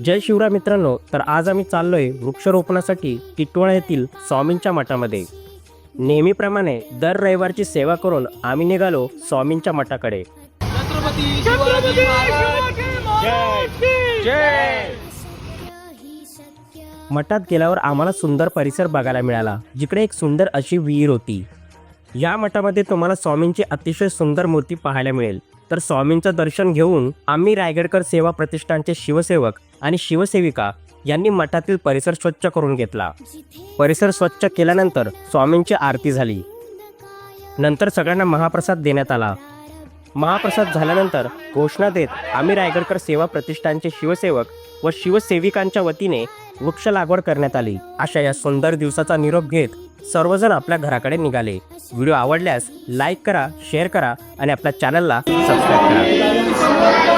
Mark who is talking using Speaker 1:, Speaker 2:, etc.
Speaker 1: जय शिवराय मित्रांनो तर आज आम्ही चाललोय वृक्षारोपणासाठी टिटवाळा येथील स्वामींच्या मठामध्ये. नेहमीप्रमाणे दर रविवारची सेवा करून आम्ही निघालो स्वामींच्या मठाकडे. मठात गेल्यावर आम्हाला सुंदर परिसर बघायला मिळाला जिकडे एक सुंदर अशी विहीर होती. या मठामध्ये तुम्हाला स्वामींची अतिशय सुंदर मूर्ती पाहायला मिळेल. तर स्वामींचं दर्शन घेऊन आम्ही रायगडकर सेवा प्रतिष्ठानचे शिवसेवक आणि शिवसेविका यांनी मठातील परिसर स्वच्छ करून घेतला. परिसर स्वच्छ केल्यानंतर स्वामींची आरती झाली. नंतर सगळ्यांना महाप्रसाद देण्यात आला. महाप्रसाद झाल्यानंतर घोषणा देत आम्ही रायगडकर सेवा प्रतिष्ठानचे शिवसेवक व शिवसेविकांच्या वतीने वृक्ष लागवड करण्यात आली. अशा या सुंदर दिवसाचा निरोप घेत सर्वजण आपल्या घराकडे निघाले. व्हिडिओ आवडल्यास लाईक करा शेअर करा आणि आपल्या चॅनलला सबस्क्राईब करा.